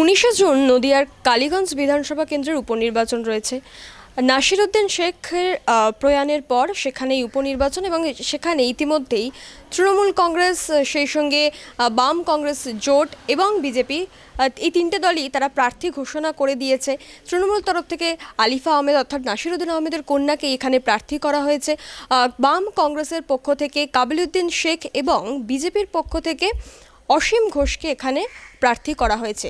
উনিশে জুন নদিয়ার কালীগঞ্জ বিধানসভা কেন্দ্রের উপনির্বাচন রয়েছে। নাসিরুদ্দিন শেখের প্রয়াণের পর সেখানেই উপনির্বাচন এবং সেখানে ইতিমধ্যেই তৃণমূল কংগ্রেস সেই সঙ্গে বাম কংগ্রেস জোট এবং বিজেপি এই তিনটে দলই তারা প্রার্থী ঘোষণা করে দিয়েছে। তৃণমূল তরফ থেকে আলিফা আহমেদ অর্থাৎ নাসিরুদ্দিন আহমেদের কন্যাকে এখানে প্রার্থী করা হয়েছে। বাম কংগ্রেসের পক্ষ থেকে কাবিলুদ্দিন শেখ এবং বিজেপির পক্ষ থেকে অসীম ঘোষকে এখানে প্রার্থী করা হয়েছে।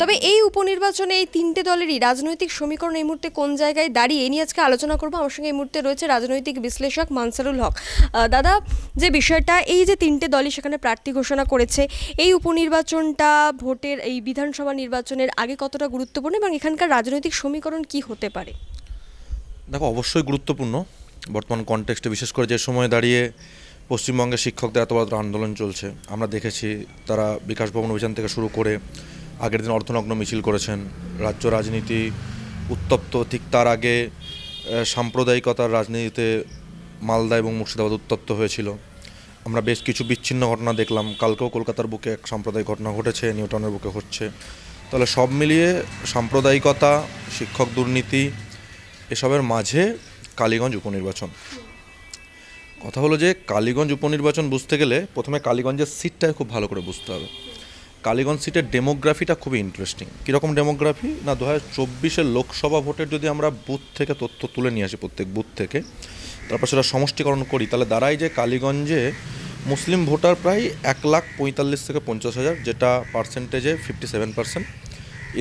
তবে এই উপনির্বাচনে এই তিনটে দলেরই রাজনৈতিক সমীকরণ এই মুহূর্তে কোন জায়গায় দাঁড়িয়ে এই নিয়ে আজকে আলোচনা করব। আমার সঙ্গে এই মুহূর্তে রয়েছে রাজনৈতিক বিশ্লেষক মানসারুল হক। দাদা, যে বিষয়টা, এই যে তিনটে দলই সেখানে প্রার্থী ঘোষণা করেছে, এই উপনির্বাচনটা ভোটের, এই বিধানসভা নির্বাচনের আগে কতটা গুরুত্বপূর্ণ এবং এখানকার রাজনৈতিক সমীকরণ কি হতে পারে? দেখো, অবশ্যই গুরুত্বপূর্ণ। বর্তমান কনটেক্সটে বিশেষ করে যে সময় দাঁড়িয়ে পশ্চিমবঙ্গের শিক্ষকদের এত বড় আন্দোলন চলছে। আমরা দেখেছি তারা বিকাশ ভবন অভিযান থেকে শুরু করে আগের দিন অর্থনগ্ন মিছিল করেছেন। রাজ্য রাজনীতি উত্তপ্ত। ঠিক তার আগে সাম্প্রদায়িকতার রাজনীতিতে মালদা এবং মুর্শিদাবাদ উত্তপ্ত হয়েছিল। আমরা বেশ কিছু বিচ্ছিন্ন ঘটনা দেখলাম। কালকেও কলকাতার বুকে এক সাম্প্রদায়িক ঘটনা ঘটেছে, নিউটনের বুকে হচ্ছে। তাহলে সব মিলিয়ে সাম্প্রদায়িকতা, শিক্ষক দুর্নীতি, এসবের মাঝে কালীগঞ্জ উপনির্বাচন। কথা হলো যে কালীগঞ্জ উপনির্বাচন বুঝতে গেলে প্রথমে কালীগঞ্জের সিটটা খুব ভালো করে বুঝতে হবে। কালীগঞ্জ সিটের ডেমোগ্রাফিটা খুবই ইন্টারেস্টিং কীরকম ডেমোগ্রাফি? না দু হাজার চব্বিশের লোকসভা ভোটের যদি আমরা বুথ থেকে তথ্য তুলে নিয়ে আসি প্রত্যেক বুথ থেকে, তারপর সেটা সমষ্টিকরণ করি, তাহলে দাঁড়ায় যে কালীগঞ্জে মুসলিম ভোটার প্রায় এক লাখ পঁয়তাল্লিশ থেকে পঞ্চাশ হাজার, যেটা পার্সেন্টেজে fifty seven percent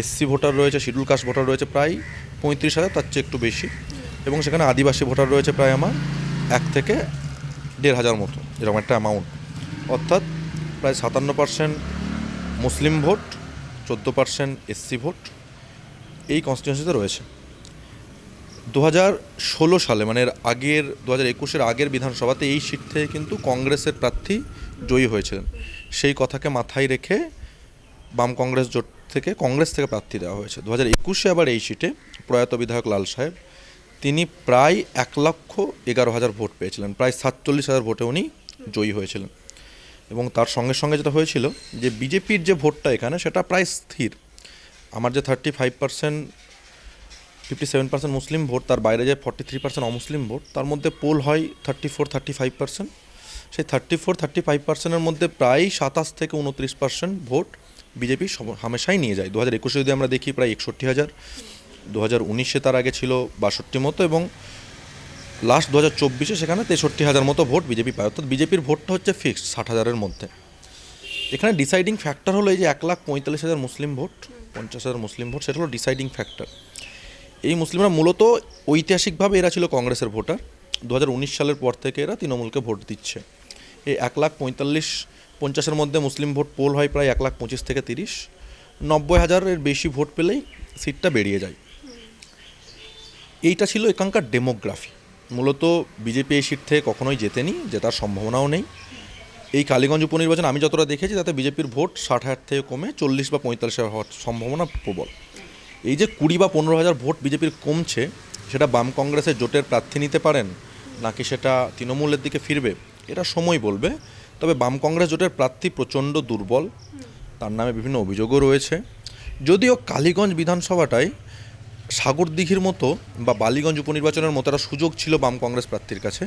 SC voter রয়েছে, শিডিউল কাস্ট ভোটার রয়েছে প্রায় পঁয়ত্রিশ হাজার, তার চেয়ে একটু বেশি। এবং সেখানে আদিবাসী ভোটার রয়েছে প্রায় আমার এক থেকে দেড় হাজার মতো, এরকম একটা অ্যামাউন্ট অর্থাৎ প্রায় সাতান্ন পার্সেন্ট মুসলিম ভোট, চোদ্দ পার্সেন্ট এসসি ভোট এই কনস্টিটিউন্সিতে রয়েছে। দু হাজার ষোলো সালে মানে আগের দু হাজার একুশের আগের বিধানসভাতে এই সিট থেকে কিন্তু কংগ্রেসের প্রার্থী জয়ী হয়েছিলেন। সেই কথাকে মাথায় রেখে বাম কংগ্রেস জোট থেকে কংগ্রেস থেকে প্রার্থী দেওয়া হয়েছে। দু হাজার একুশে আবার এই সিটে প্রয়াত বিধায়ক লাল সাহেব তিনি প্রায় এক লক্ষ এগারো হাজার ভোট পেয়েছিলেন, প্রায় সাতচল্লিশ হাজার ভোটে উনি জয়ী হয়েছিলেন। এবং তার সঙ্গে সঙ্গে যেটা হয়েছিল যে বিজেপির যে ভোটটা এখানে সেটা প্রায় স্থির। আমার যে thirty five percent fifty seven percent Muslim vote, তার বাইরে যে ফর্টি থ্রি পার্সেন্ট অমুসলিম ভোট, তার মধ্যে পোল হয় thirty four thirty five percent সেই থার্টি ফোর থার্টি ফাইভ পার্সেন্টের মধ্যে প্রায় সাতাশ থেকে উনত্রিশ পার্সেন্ট ভোট বিজেপি হামেশাই নিয়ে যায়। দু হাজার একুশে যদি আমরা দেখি প্রায় একষট্টি হাজার। দু হাজার উনিশে তার আগে ছিল বাষট্টি মতো এবং লাস্ট দু হাজার চব্বিশে সেখানে তেষট্টি হাজার মতো ভোট বিজেপি পায়। অর্থাৎ বিজেপির ভোটটা হচ্ছে ফিক্সড ষাট হাজারের মধ্যে। এখানে ডিসাইডিং ফ্যাক্টর হলো এই যে এক লাখ পঁয়তাল্লিশ হাজার মুসলিম ভোট, পঞ্চাশ হাজার মুসলিম ভোট, সেটা হলো ডিসাইডিং ফ্যাক্টর এই মুসলিমরা মূলত ঐতিহাসিকভাবে এরা ছিল কংগ্রেসের ভোটার। দু হাজার উনিশ সালের পর থেকে এরা তৃণমূলকে ভোট দিচ্ছে। এই এক লাখ পঁয়তাল্লিশ, পঞ্চাশের মধ্যে মুসলিম ভোট পোল হয় প্রায় এক লাখ পঁচিশ থেকে তিরিশ। নব্বই হাজারের বেশি ভোট পেলেই সিটটা বেরিয়ে যায়। এইটা ছিল এখানকার ডেমোগ্রাফি। মূলত বিজেপি এই সিট থেকে কখনোই জেতেনি জেতার সম্ভাবনাও নেই। এই কালীগঞ্জ উপনির্বাচন আমি যতটা দেখেছি, তাতে বিজেপির ভোট ষাট হাজার থেকে কমে চল্লিশ বা পঁয়তাল্লিশ হওয়ার সম্ভাবনা প্রবল। এই যে কুড়ি বা পনেরো হাজার ভোট বিজেপির কমছে, সেটা বাম কংগ্রেসের জোটের প্রার্থী নিতে পারেন, নাকি সেটা তৃণমূলের দিকে ফিরবে, এটা সময় বলবে। তবে বাম কংগ্রেস জোটের প্রার্থী প্রচণ্ড দুর্বল, তার নামে বিভিন্ন অভিযোগও রয়েছে। যদিও কালীগঞ্জ বিধানসভাটায় সাগরদিঘির মতো বা বালিগঞ্জ উপনির্বাচনের মতো একটা সুযোগ ছিল বাম কংগ্রেস প্রার্থীর কাছে।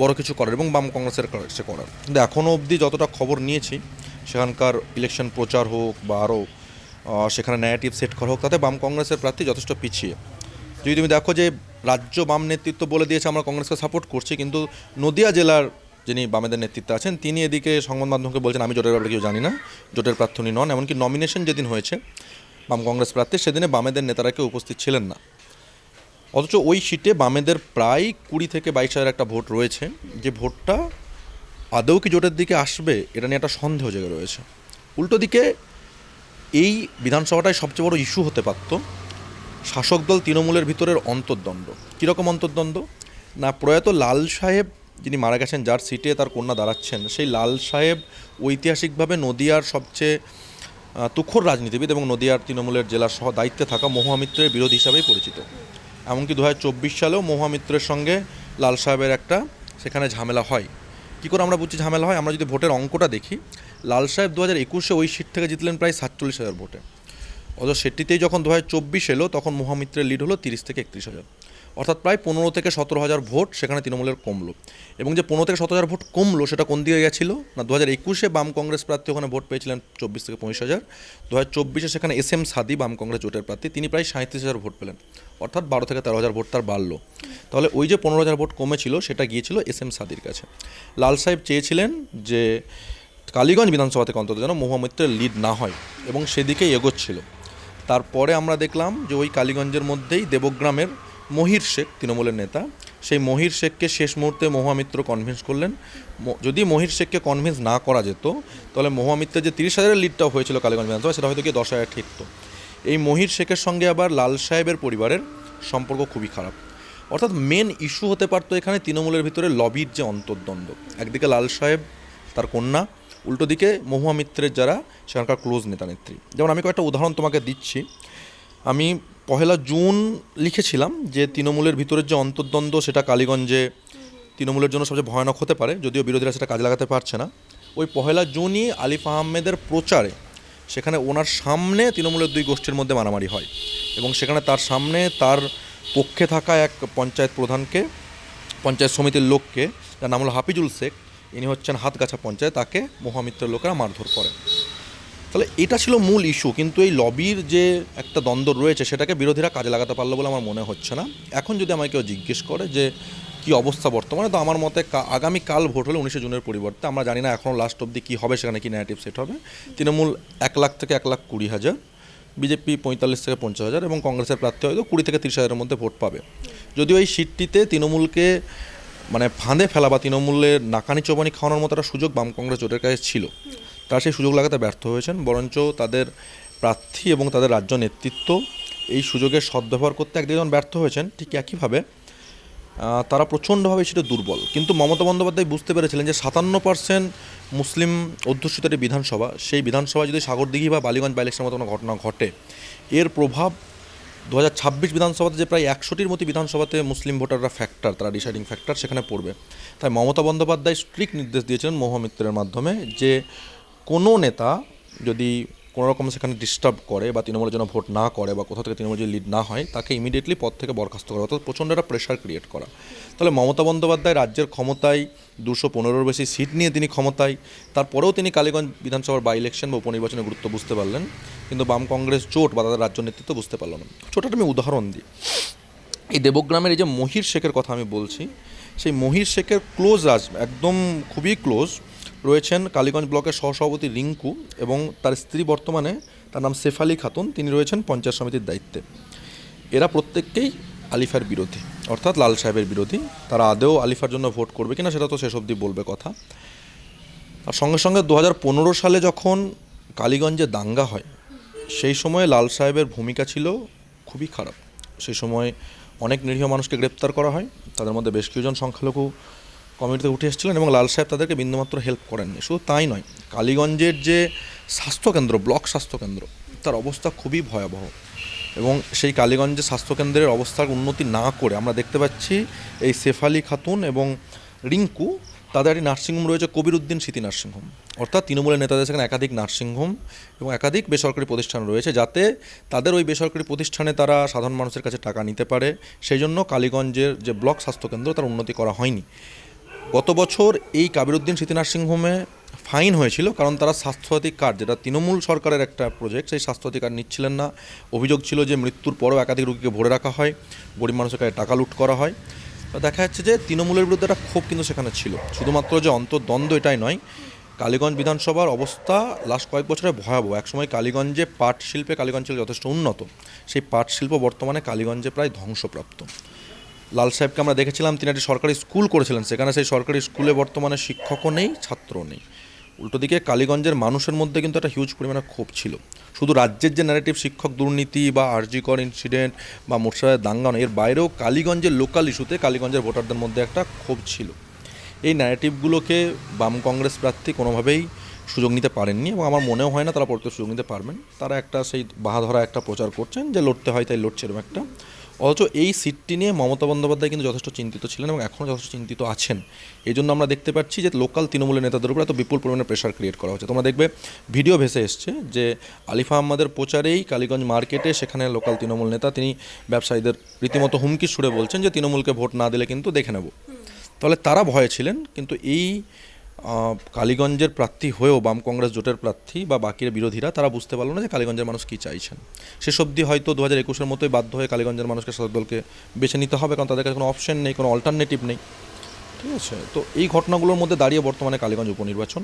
বড় কিছু করার এবং বাম কংগ্রেসের কাছে করার। কিন্তু এখনও অবধি যতটা খবর নিয়েছি, সেখানকার ইলেকশন প্রচার হোক বা আরও সেখানে ন্যারেটিভ সেট করা হোক, তাতে বাম কংগ্রেসের প্রার্থী যথেষ্ট পিছিয়ে। যদি তুমি দেখো যে রাজ্য বাম নেতৃত্ব বলে দিয়েছে, আমরা কংগ্রেসকে সাপোর্ট করছি, কিন্তু নদিয়া জেলার যিনি বামেদের নেতৃত্বে আছেন, তিনি এদিকে সংবাদ মাধ্যমকে বলছেন, আমি জোটের ব্যাপারে কেউ জানি না, জোটের প্রার্থনী নন। এমনকি নমিনেশন যেদিন হয়েছে বাম কংগ্রেস প্রার্থী সেদিনে বামেদের নেতারা কেউ উপস্থিত ছিলেন না। অথচ ওই সিটে বামেদের প্রায় কুড়ি থেকে বাইশ হাজার একটা ভোট রয়েছে। যে ভোটটা আদৌ কি জোটের দিকে আসবে, এটা নিয়ে একটা সন্দেহ জেগে রয়েছে। উল্টো দিকে এই বিধানসভাটায় সবচেয়ে বড় ইস্যু হতে পারত শাসক দল তৃণমূলের ভিতরের অন্তর্দ্বন্দ্ব। কীরকম অন্তর্দ্বন্দ্ব? না, প্রয়াত লাল সাহেব যিনি মারা গেছেন, যার সিটে তার কন্যা দাঁড়াচ্ছেন, সেই লাল সাহেব ঐতিহাসিকভাবে নদিয়ার সবচেয়ে তুখোর রাজনীতিবিদ এবং নদিয়ার তৃণমূলের জেলার সহ দায়িত্বে থাকা মহামিত্রের বিরোধী হিসাবেই পরিচিত। এমনকি দু হাজার চব্বিশ সালেও মহামিত্রের সঙ্গে লাল সাহেবের একটা সেখানে ঝামেলা হয়। কী করে আমরা বুঝছি ঝামেলা হয়? আমরা যদি ভোটের অঙ্কটা দেখি, লাল সাহেব দু হাজার একুশে ওই সিট থেকে জিতলেন প্রায় সাতচল্লিশ হাজার ভোটে। অথচ সেটিতেই যখন দু হাজার চব্বিশ এলো, তখন মহামিত্রের লিড হলো তিরিশ থেকে একত্রিশ হাজার। অর্থাৎ প্রায় পনেরো থেকে সতেরো হাজার ভোট সেখানে তৃণমূলের কমলো। এবং যে পনেরো থেকে সতেরো হাজার ভোট কমলো, সেটা কোন দিকে গেছিল? না দু হাজার একুশে বাম কংগ্রেস প্রার্থী ওখানে ভোট পেয়েছিলেন চব্বিশ থেকে পঁচিশ হাজার। দু হাজার চব্বিশে সেখানে এস এম সাদি বাম কংগ্রেস জোটের প্রার্থী, তিনি প্রায় সাঁত্রিশ হাজার ভোট পেলেন। অর্থাৎ বারো থেকে তেরো হাজার ভোট তার বাড়লো। তাহলে ওই যে পনেরো হাজার ভোট কমেছিল, সেটা গিয়েছিল এস এম সাদির কাছে। লাল সাহেব চেয়েছিলেন যে কালীগঞ্জ বিধানসভা থেকে অন্তত যেন মহামিত্রের লিড না হয় এবং সেদিকেই এগোচ্ছিল। তারপরে আমরা দেখলাম যে ওই কালীগঞ্জের মধ্যেই দেবগ্রামের মহির শেখ, তৃণমূলের নেতা। সেই মহির শেখকে শেষ মুহূর্তে মহামিত্র কনভিন্স করলেন। যদি মহির শেখকে কনভিন্স না করা যেত, তাহলে মহামিত্রের যে তিরিশ হাজারের লিডটাও হয়েছিল কালীগঞ্জ বিধানসভা সেটা হয়তো গিয়ে দশ হাজার ঠিকতো। এই মহির শেখের সঙ্গে আবার লাল সাহেবের পরিবারের সম্পর্ক খুবই খারাপ। অর্থাৎ মেন ইস্যু হতে পারতো এখানে তৃণমূলের ভিতরে লবির যে অন্তর্দ্বন্দ্ব। একদিকে লাল সাহেব, তার কন্যা, উল্টো দিকে মহুয়া মিত্রের যারা, সেখানকার ক্লোজ নেতা নেত্রী। যেমন আমি কয়েকটা উদাহরণ তোমাকে দিচ্ছি। আমি পহেলা জুন লিখেছিলাম যে তৃণমূলের ভিতরের যে অন্তর্দ্বন্দ্ব, সেটা কালীগঞ্জে তৃণমূলের জন্য সবচেয়ে ভয়ানক হতে পারে, যদিও বিরোধীরা সেটা কাজে লাগাতে পারছে না। ওই পহেলা জুনই আলিফ আহমেদের প্রচারে সেখানে ওনার সামনে তৃণমূলের দুই গোষ্ঠীর মধ্যে মারামারি হয় এবং সেখানে তার সামনে তার পক্ষে থাকা এক পঞ্চায়েত প্রধানকে, পঞ্চায়েত সমিতির লোককে, যার নাম হলো হাফিজুল শেখ, ইনি হচ্ছেন হাতগাছা পঞ্চায়েত, তাকে মহামিত্রের লোকেরা মারধর করে। তাহলে এটা ছিল মূল ইস্যু কিন্তু এই লবির যে একটা দ্বন্দ্ব রয়েছে, সেটাকে বিরোধীরা কাজে লাগাতে পারল বলে আমার মনে হচ্ছে না। এখন যদি আমাকে কেউ জিজ্ঞেস করে যে, কি অবস্থা বর্তমানে, তো আমার মতে আগামী কাল ভোট হলে উনিশে জুনের পরিবর্তে, আমরা জানি না এখনও লাস্ট অবধি কী হবে, সেখানে কি ন্যারেটিভ সেট হবে। তৃণমূল এক লাখ থেকে এক লাখ কুড়ি হাজার, বিজেপি পঁয়তাল্লিশ থেকে পঞ্চাশ হাজার এবং কংগ্রেসের প্রার্থী হয়তো কুড়ি থেকে তিরিশ হাজারের মধ্যে ভোট পাবে। যদিও এই সিটটিতে তৃণমূলকে মানে ফাঁদে ফেলা বা তৃণমূলের নাকানি চোবানি খাওয়ানোর মতো একটা সুযোগ বাম কংগ্রেস জোটের কাছে ছিল। তারা সেই সুযোগ লাগাতে ব্যর্থ হয়েছেন, বরঞ্চ তাদের প্রার্থী এবং তাদের রাজ্য নেতৃত্ব এই সুযোগের সদ্ব্যবহার করতে একদিকে যেমন ব্যর্থ হয়েছেন, ঠিক একইভাবে তারা প্রচণ্ডভাবে সেটা দুর্বল। কিন্তু মমতা বন্দ্যোপাধ্যায় বুঝতে পেরেছিলেন যে সাতান্ন পার্সেন্ট মুসলিম অধ্যুষিত একটি বিধানসভা, সেই বিধানসভা যদি সাগরদিঘি বা বালিগঞ্জ বা ইলেকশনের মতো কোনো ঘটনা ঘটে, এর প্রভাব দু হাজার ছাব্বিশ বিধানসভাতে যে প্রায় একশোটির মতো বিধানসভাতে মুসলিম ভোটাররা ফ্যাক্টর তারা ডিসাইডিং ফ্যাক্টর সেখানে পড়বে। তাই মমতা বন্দ্যোপাধ্যায় স্ট্রিক্ট নির্দেশ দিয়েছিলেন মহামিত্রের মাধ্যমে যে কোনো নেতা যদি কোনো রকম সেখানে ডিস্টার্ব করে বা তৃণমূলের জন্য ভোট না করে বা কোথাও থেকে তৃণমূল যদি লিড না হয়, তাকে ইমিডিয়েটলি পদ থেকে বরখাস্ত করা, অর্থাৎ প্রচণ্ড একটা প্রেশার ক্রিয়েট করা। তাহলে মমতা বন্দ্যোপাধ্যায় রাজ্যের ক্ষমতায় দুশো পনেরোর বেশি সিট নিয়ে তিনি ক্ষমতায়, তারপরেও তিনি কালীগঞ্জ বিধানসভার বাই ইলেকশন বা উপনির্বাচনের গুরুত্ব বুঝতে পারলেন, কিন্তু বাম কংগ্রেস জোট বা তাদের রাজ্য নেতৃত্ব বুঝতে পারল না। ছোট আমি উদাহরণ দিই। এই দেবগ্রামের এই যে মহির শেখের কথা আমি বলছি, সেই মহির শেখের ক্লোজ রাজ, একদম খুবই ক্লোজ রয়েছেন কালীগঞ্জ ব্লকের সহসভাপতি রিঙ্কু এবং তার স্ত্রী বর্তমানে তার নাম শেফালি খাতুন। তিনি রয়েছেন পঞ্চায়েত সমিতির দায়িত্বে। এরা প্রত্যেককেই আলিফার বিরোধী, অর্থাৎ লাল সাহেবের বিরোধী। তারা আদেও আলিফার জন্য ভোট করবে কিনা সেটা তো শেষ অবধি বলবে কথা। আর সঙ্গে সঙ্গে দু হাজার পনেরো সালে যখন কালীগঞ্জে দাঙ্গা হয়, সেই সময়ে লাল সাহেবের ভূমিকা ছিল খুবই খারাপ। সেই সময় অনেক নিরীহ মানুষকে গ্রেপ্তার করা হয়। তাদের মধ্যে বেশ কিছুজন সংখ্যালঘু কমিটিতে উঠে এসেছিলেন এবং লাল সাহেব তাদেরকে বিন্দুমাত্র হেল্প করেননি। শুধু তাই নয়, কালীগঞ্জের যে স্বাস্থ্যকেন্দ্র, ব্লক স্বাস্থ্যকেন্দ্র, তার অবস্থা খুবই ভয়াবহ এবং সেই কালীগঞ্জের স্বাস্থ্যকেন্দ্রের অবস্থার উন্নতি না করে আমরা দেখতে পাচ্ছি এই সেফালি খাতুন এবং রিঙ্কু, তাদের একটি নার্সিংহোম রয়েছে কবির উদ্দিন স্মৃতি নার্সিংহোম। অর্থাৎ তৃণমূলের নেতাদের সেখানে একাধিক নার্সিংহোম এবং একাধিক বেসরকারি প্রতিষ্ঠান রয়েছে যাতে তাদের ওই বেসরকারি প্রতিষ্ঠানে তারা সাধারণ মানুষের কাছে টাকা নিতে পারে। সেই জন্য কালীগঞ্জের যে ব্লক স্বাস্থ্যকেন্দ্র, তার উন্নতি করা হয়নি। গত বছর এই কাবিরুদ্দিন স্মৃতি নার্সিংহোমে ফাইন হয়েছিল কারণ তারা স্বাস্থ্যসাথী কার্ড, যেটা তৃণমূল সরকারের একটা প্রজেক্ট সেই স্বাস্থ্যসাথী কার্ড নিচ্ছিলেন না। অভিযোগ ছিল যে মৃত্যুর পরও একাধিক রোগীকে ভরে রাখা হয়, গরিব মানুষের কাছে টাকা লুট করা হয়। দেখা যাচ্ছে যে তৃণমূলের বিরুদ্ধে একটা ক্ষোভ কিন্তু সেখানে ছিল। শুধুমাত্র যে অন্তর্দ্বন্দ্ব এটাই নয়, কালীগঞ্জ বিধানসভার অবস্থা লাস্ট কয়েক বছরে ভয়াবহ। একসময় কালীগঞ্জে পাট শিল্পে কালীগঞ্জ ছিল যথেষ্ট উন্নত, সেই পাট শিল্প বর্তমানে কালীগঞ্জে প্রায় ধ্বংসপ্রাপ্ত। লাল সাহেবকে আমরা দেখেছিলাম তিনি একটি সরকারি স্কুল করেছিলেন। সেখানে সেই সরকারি স্কুলে বর্তমানে শিক্ষকও নেই ছাত্রও নেই। উল্টো দিকে কালীগঞ্জের মানুষের মধ্যে কিন্তু একটা হিউজ পরিমাণে ক্ষোভ ছিল। শুধু রাজ্যের যে ন্যারেটিভ শিক্ষক দুর্নীতি বা আরজিকর ইনসিডেন্ট বা মোর্শাদের দাঙ্গা নয়, এর বাইরেও কালীগঞ্জের লোকাল ইস্যুতে কালীগঞ্জের ভোটারদের মধ্যে একটা ক্ষোভ ছিল। এই ন্যারেটিভগুলোকে বাম কংগ্রেস প্রার্থী কোনোভাবেই সুযোগ নিতে পারেননি এবং আমার মনেও হয় না তারা পড়তে সুযোগ নিতে পারবেন। তারা একটা সেই বাহাধরা একটা প্রচার করছেন যে লড়তে হয় তাই লড়ছে এরকম একটা অথচ এই সিটটি নিয়ে মমতা বন্দ্যোপাধ্যায় কিন্তু যথেষ্ট চিন্তিত ছিলেন এবং এখনও যথেষ্ট চিন্তিত আছেন। এই জন্য আমরা দেখতে পাচ্ছি যে লোকাল তৃণমূলের নেতাদের উপর এত বিপুল পরিমাণে প্রেশার ক্রিয়েট করা হচ্ছে। তোমরা দেখবে ভিডিও ভেসে এসছে যে আলিফা আহমদের প্রচারেই কালীগঞ্জ মার্কেটে সেখানে লোকাল তৃণমূল নেতা তিনি ব্যবসায়ীদের রীতিমতো হুমকি সুরে বলছেন যে তৃণমূলকে ভোট না দিলে কিন্তু দেখে নেব। তাহলে তারা ভয়ে ছিলেন কিন্তু এই কালীগঞ্জের প্রার্থী হয়েও বাম কংগ্রেস জোটের প্রার্থী বা বাকির বিরোধীরা, তারা বুঝতে পারল না যে কালীগঞ্জের মানুষ কী চাইছেন। শেষ অবধি হয়তো দু হাজার একুশের মতোই বাধ্য হয়ে কালীগঞ্জের মানুষকে শাসক দলকে বেছে নিতে হবে, কারণ তাদের কাছে কোনো অপশন নেই, কোনো অল্টারনেটিভ নেই। ঠিক আছে? তো এই ঘটনাগুলোর মধ্যে দাঁড়িয়ে বর্তমানে কালীগঞ্জ উপনির্বাচন।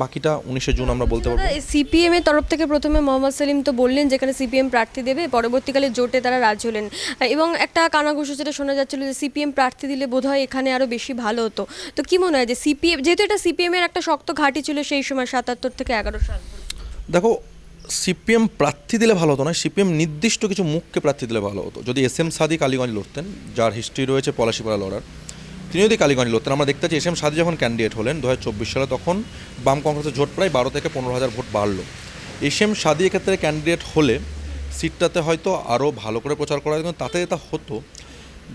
বাকিটা উনিশে জুন আমরা বলতে পারব। সিপিএম এর তরফ থেকে প্রথমে মোহাম্মদ সেলিম তো বললেন যেখানে সিপিএম প্রার্থী দেবে পরবর্তীকালে জোটে তারা রাজি হলেন। এবং একটা কানাঘুষো যেটা শোনা যাচ্ছিল যে সিপিএম প্রার্থী দিলে বোধহয় এখানে আরও বেশি ভালো হতো। তো কি মনে হয় যে সিপিএম যেহেতু এটা সিপিএম এর একটা শক্ত ঘাঁটি ছিল সেই সময় সাতাত্তর থেকে এগারো সাল। দেখো সিপিএম প্রার্থী দিলে ভালো হতো না সিপিএম নির্দিষ্ট কিছু মুখকে প্রার্থী দিলে ভালো হতো। যদি এস এম সাদি কালীগঞ্জ লড়তেন যার হিস্ট্রি রয়েছে পলাশিপাড়া লড়ার তিনি যদি কালীগঞ্জ লড়তেন আমরা দেখতে পাচ্ছি এস এম সাদি যখন ক্যান্ডিডেট হলেন দু হাজার চব্বিশ সালে, তখন বাম কংগ্রেসের জোট প্রায় বারো থেকে পনেরো হাজার ভোট বাড়লো। এস এম সাদি এক্ষেত্রে ক্যান্ডিডেট হলে সিটটাতে হয়তো আরও ভালো করে প্রচার করা যেত তাতে যেটা হতো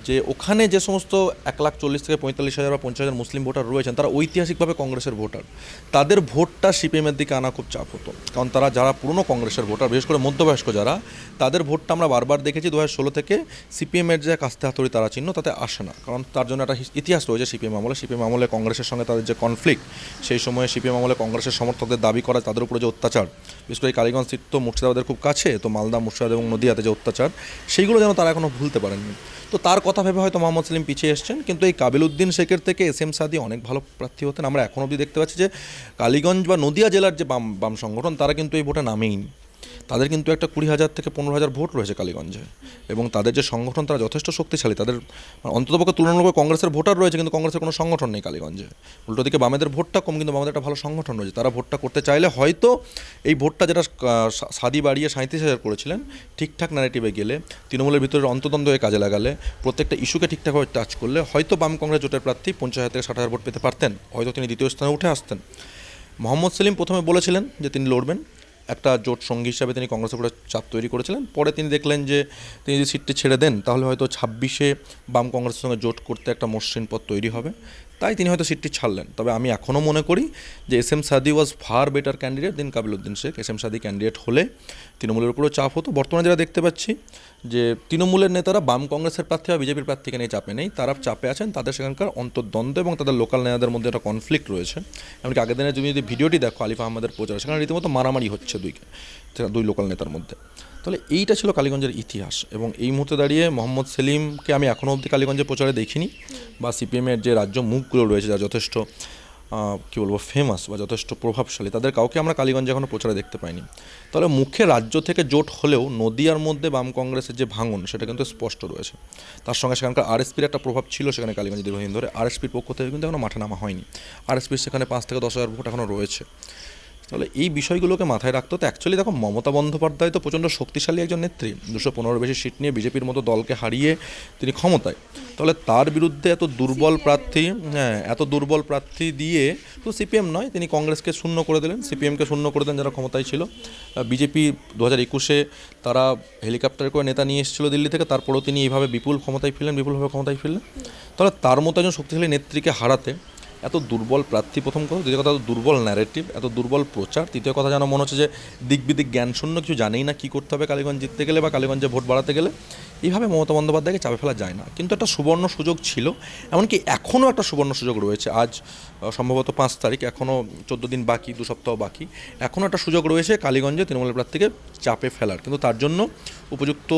যে ওখানে যে সমস্ত এক লাখ চল্লিশ থেকে পঁয়তাল্লিশ হাজার বা পঞ্চাশ হাজার মুসলিম ভোটার রয়েছেন, তারা ঐতিহাসিকভাবে কংগ্রেসের ভোটার। তাদের ভোটটা সিপিএমের দিকে আনা খুব চাপ হতো। কারণ তারা যারা পুরনো কংগ্রেসের ভোটার, বিশেষ করে মধ্যবয়স্ক যারা, তাদের ভোটটা আমরা বারবার দেখেছি দু হাজার ষোলো থেকে সিপিএমের যে কাস্তে হাতুড়ি তারা চিহ্ন তাতে আসে না। কারণ তার জন্য একটা ইতিহাস রয়েছে সিপিএম আমলে। সিপিএম আমলে কংগ্রেসের সঙ্গে তাদের যে কনফ্লিক্ট সেই সময়ে সিপিএম আমলে কংগ্রেসের সমর্থকদের দাবি করা, তাদের উপরে যে অত্যাচার, বিশেষ করে কালীগঞ্জ সিট তো মুর্শিদাবাদের খুব কাছে, তো মালদা, মুর্শিদাবাদ এবং নদীয়াতে যে অত্যাচার, সেইগুলো যেন তারা এখনও ভুলতে পারেননি। তো তার কথা ভেবে হয়তো মোহাম্মদ সেলিম পিছিয়ে এসছেন, কিন্তু এই কাবিল উদ্দিন শেখের থেকে এস এম সাদি অনেক ভালো প্রার্থী হতেন। আমরা এখন অবধি দেখতে পাচ্ছি যে কালীগঞ্জ বা নদিয়া জেলার যে বাম বাম সংগঠন, তারা কিন্তু এই ভোটে নামেইনি তাদের কিন্তু একটা কুড়ি হাজার থেকে পনেরো হাজার ভোট রয়েছে কালীগঞ্জে। এবং তাদের যে সংগঠন, তারা যথেষ্ট শক্তিশালী। তাদের মানে অন্ততপক্ষে তুলনামূলক কংগ্রেসের ভোটার রয়েছে, কিন্তু কংগ্রেসের কোনো সংগঠন নেই কালীগঞ্জে। উল্টো দিকে বামেদের ভোটটা কম, কিন্তু বামেদের একটা ভালো সংগঠন রয়েছে। তারা ভোটটা করতে চাইলে হয়তো এই ভোটটা যেটা সাদি বাড়িয়ে সাঁত্রিশ হাজার করেছিলেন, ঠিকঠাক ন্যারেটিভে গেলে, তৃণমূলের ভিতরে অন্তদ্বন্দ্ব কাজে লাগালে, প্রত্যেকটা ইস্যুকে ঠিকঠাকভাবে টাচ করলে, হয়তো বাম কংগ্রেস জোটের প্রার্থী পঞ্চাশ হাজার থেকে ষাট হাজার ভোট পেতে পারতেন। হয়তো তিনি দ্বিতীয় স্থানে উঠে আসতেন। মোহাম্মদ সেলিম প্রথমে বলেছিলেন যে তিনি লড়বেন। একটা জোট সঙ্গী হিসাবে তিনি কংগ্রেসের উপরে চাপ তৈরি করেছিলেন। পরে তিনি দেখলেন যে, তিনি যদি সিটটি ছেড়ে দেন, তাহলে হয়তো ছাব্বিশে বাম কংগ্রেসের সঙ্গে জোট করতে একটা মসৃণ পথ তৈরি হবে। তাই তিনি হয়তো সিটটি ছাড়লেন। তবে আমি এখনও মনে করি যে S M Sadi was far better candidate দিন Kabiluddin Sheikh. S M Sadi candidate হলে তৃণমূলের উপরেও চাপ হতো। বর্তমানে যারা দেখতে পাচ্ছি যে তৃণমূলের নেতারা বাম কংগ্রেসের প্রার্থী বা বিজেপির প্রার্থীকে নিয়ে চাপে নেই, তারা চাপে আছেন, তাদের সেখানকার অন্তর্দ্বন্দ্ব এবং তাদের লোকাল নেতাদের মধ্যে একটা কনফ্লিক্ট রয়েছে। এমনকি আগের দিনে তুমি যদি ভিডিওটি দেখো, আলিফ আহমদের প্রচার, সেখানে রীতিমতো মারামারি হচ্ছে দুই দুই লোকাল নেতার মধ্যে। তাহলে এইটা ছিল কালীগঞ্জের ইতিহাস এবং এই মুহূর্তে দাঁড়িয়ে মোহাম্মদ সেলিমকে আমি এখনও অবধি কালীগঞ্জের প্রচারে দেখিনি। বা সিপিএমের যে রাজ্য মুখগুলো রয়েছে, যা যথেষ্ট কী বলব ফেমাস বা যথেষ্ট প্রভাবশালী, তাদের কাউকে আমরা কালীগঞ্জে এখনও প্রচারে দেখতে পাইনি। তাহলে মুখে রাজ্য থেকে জোট হলেও নদিয়ার মধ্যে বাম কংগ্রেসের যে ভাঙন, সেটা কিন্তু স্পষ্ট রয়েছে। তার সঙ্গে সেখানকার আরএসপির একটা প্রভাব ছিল, সেখানে কালীগঞ্জ দীর্ঘদিন ধরে। আরএসপির পক্ষ থেকে কিন্তু এখনও মাঠে নামা হয়নি। আরএসপির সেখানে পাঁচ থেকে দশ হাজার ভোট এখনও রয়েছে। তাহলে এই বিষয়গুলোকে মাথায় রাখতে তো অ্যাকচুয়ালি দেখো মমতা বন্দ্যোপাধ্যায় তো প্রচণ্ড শক্তিশালী একজন নেত্রী। দুশো পনেরো বেশি সিট নিয়ে বিজেপির মতো দলকে হারিয়ে তিনি ক্ষমতায়। তাহলে তার বিরুদ্ধে এত দুর্বল প্রার্থী হ্যাঁ এত দুর্বল প্রার্থী দিয়ে তো সিপিএম নয় তিনি কংগ্রেসকে শূন্য করে দিলেন। সিপিএমকে শূন্য করে দেন যারা ক্ষমতায় ছিল। বিজেপি দু হাজার একুশে তারা হেলিকপ্টার করে নেতা নিয়ে এসেছিল দিল্লি থেকে তারপরেও তিনি এইভাবে বিপুল ক্ষমতায় ফিরলেন বিপুলভাবে ক্ষমতায় ফিরলেন। তাহলে তার মতো একজন শক্তিশালী নেত্রীকে হারাতে এত দুর্বল প্রার্থী, প্রথম কথা, দ্বিতীয় কথা দুর্বল ন্যারেটিভ এত দুর্বল প্রচার, তৃতীয় কথা যেন মনে হচ্ছে যে দিক বিদিক জ্ঞান শূন্য কিছু জানেই না কী করতে হবে কালীগঞ্জ জিততে গেলে বা কালীগঞ্জে ভোট বাড়াতে গেলে। এইভাবে মমতা বন্দ্যোপাধ্যায়কে চাপে ফেলা যায় না। কিন্তু একটা সুবর্ণ সুযোগ ছিল, এমনকি এখনও একটা সুবর্ণ সুযোগ রয়েছে। আজ সম্ভবত পাঁচ তারিখ, এখনও চোদ্দ দিন বাকি, দু সপ্তাহ বাকি। এখনও একটা সুযোগ রয়েছে কালীগঞ্জে তৃণমূলের প্রার্থীকে চাপে ফেলার। কিন্তু তার জন্য উপযুক্ত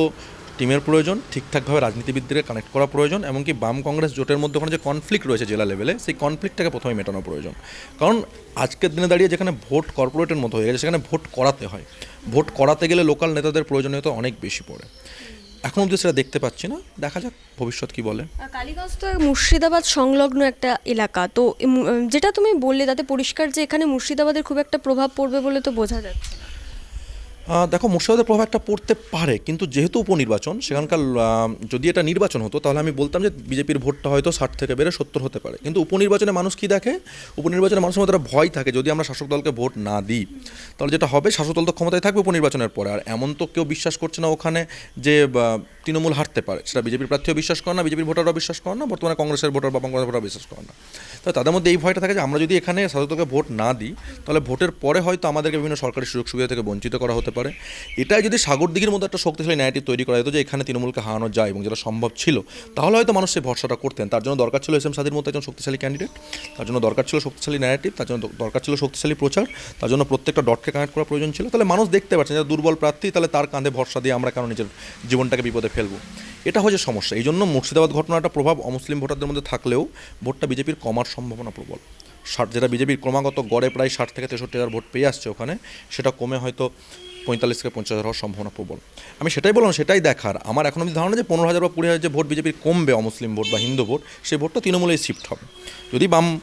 টিমের প্রয়োজন, ঠিকঠাকভাবে রাজনীতিবিদদের কানেক্ট করা প্রয়োজন, এমনকি বাম কংগ্রেস জোটের মধ্যে ওখানে যে কনফ্লিক্ট রয়েছে জেলা লেভেলে সেই কনফ্লিক্টটাকে প্রথমে মেটানো প্রয়োজন। কারণ আজকের দিনে দাঁড়িয়ে যেখানে ভোট কর্পোরেটের মতো হয়ে গেছে, সেখানে ভোট করাতে হয়। ভোট করাতে গেলে লোকাল নেতাদের প্রয়োজনীয়তা অনেক বেশি পড়ে। এখন অবধি সেটা দেখতে পাচ্ছি না, দেখা যাক ভবিষ্যৎ কি বলে। কালীগঞ্জ তো মুর্শিদাবাদ সংলগ্ন একটা এলাকা, তো যেটা তুমি বললে তাতে পরিষ্কার যে এখানে মুর্শিদাবাদের খুব একটা প্রভাব পড়বে বলে তো বোঝা যাচ্ছে দেখো, মুর্শিদাবাদের প্রভাব একটা পড়তে পারে, কিন্তু যেহেতু উপনির্বাচন, সেখানকার যদি এটা নির্বাচন হতো, তাহলে আমি বলতাম যে বিজেপির ভোটটা হয়তো ষাট থেকে বেড়ে সত্তর হতে পারে। কিন্তু উপনির্বাচনে মানুষ কি দেখে? উপনির্বাচনে মানুষের মধ্যে একটা ভয় থাকে, যদি আমরা শাসক দলকে ভোট না দিই, তাহলে যেটা হবে, শাসক দল তো ক্ষমতায় থাকবে উপনির্বাচনের পরে। আর এমন তো কেউ বিশ্বাস করছে না ওখানে যে তৃণমূল হারতে পারে। সেটা বিজেপির প্রার্থীও বিশ্বাস করে না, বিজেপির ভোটাররাও বিশ্বাস করে না, বর্তমানে কংগ্রেসের ভোটার বা কংগ্রেসের ভোটার বিশ্বাস করে না। তো তাদের মধ্যে এই ভয়টা থাকে যে, আমরা যদি এখানে শাসক দলকে ভোট না দিই, তাহলে ভোটের পরে হয়তো আমাদেরকে বিভিন্ন সরকারি সুযোগ সুবিধা থেকে বঞ্চিত করা হতে পারে। এটাই যদি সাগর দিঘির মধ্যে একটা শক্তিশালী ন্যারেটিভ তৈরি করা যেত যে এখানে তৃণমূলকে হারানো যায় এবং যেটা সম্ভব ছিল, তাহলে হয়তো মানুষ সেই ভরসাটা করতেন। তার জন্য দরকার ছিল এস এম সাদির মতো একজন শক্তিশালী ক্যান্ডিডেট তার জন্য দরকার ছিল শক্তিশালী ন্যারেটিভ তার জন্য দরকার ছিল শক্তিশালী প্রচার, তার জন্য প্রত্যেকটা ডটকে কানেক্ট করা প্রয়োজন ছিল। তাহলে মানুষ দেখতে পাচ্ছেন যে দুর্বল প্রার্থী, তাহলে তার কাঁধে ভরসা দিয়ে আমরা কেন নিজের জীবনটাকে বিপদে ফেলব? এটা হচ্ছে সমস্যা। এই জন্য মুর্শিদাবাদ ঘটনাটা প্রভাব অমুসলিম ভোটারদের মধ্যে থাকলেও ভোটটা বিজেপির কমার সম্ভাবনা প্রবল। ষাট, যেটা বিজেপির ক্রমাগত গড়ে প্রায় ষাট থেকে তেষট্টি হাজার ভোট পেয়ে আসছে ওখানে, সেটা কমে হয়তো পঁয়তাল্লিশ থেকে পঞ্চাশ হাজার হওয়ার সম্ভাবনা প্রবল। আমি সেটাই বললাম, সেটাই দেখার। আমার এখন অব্দি ধারণা যে পনেরো হাজার বা কুড়ি হাজার যে ভোট বিজেপির কমবে অমুসলিম ভোট বা হিন্দু ভোট, সেই ভোটটা তৃণমূলেই শিফট হবে। যদি বাম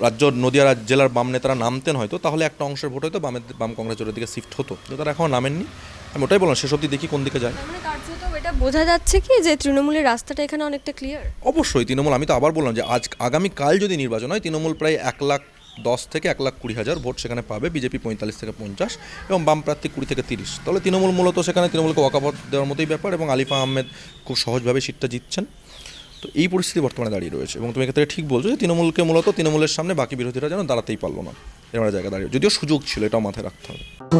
রাজ্য, নদিয়া রাজ- জেলার বাম নেতারা নামতেন হয়তো, তাহলে একটা অংশের ভোট হয়তো বামের, বাম কংগ্রেস জোটের দিকে শিফট হতো। তারা এখন নামেননি। আমি ওটাই বললাম সেসব দিকে দেখি কোন দিকে যায়। মানে এটা বোঝা যাচ্ছে কি যে তৃণমূলের রাস্তাটা এখানে অনেকটা ক্লিয়ার অবশ্যই তৃণমূল আমি তো আবার বললাম যে আজ আগামীকাল যদি নির্বাচন হয় তৃণমূল প্রায় এক লাখ দশ থেকে এক লাখ কুড়ি হাজার ভোট সেখানে পাবে বিজেপি পঁয়তাল্লিশ থেকে পঞ্চাশ এবং বাম প্রার্থী কুড়ি থেকে তিরিশ। তাহলে তৃণমূল মূলত সেখানে তৃণমূলকে ওয়াকাপথ দেওয়ার মতোই ব্যাপার এবং আলিফা আহমেদ খুব সহজভাবে সিটটা জিতছেন। তো এই পরিস্থিতি বর্তমানে দাঁড়িয়ে রয়েছে এবং তুমি এক্ষেত্রে ঠিক বলছো যে তৃণমূলকে মূলত তৃণমূলের সামনে বাকি বিরোধীরা যেন দাঁড়াতেই পারল না। এরকম জায়গা দাঁড়িয়ে। যদিও সুযোগ ছিল, এটাও মাথায় রাখতে হবে।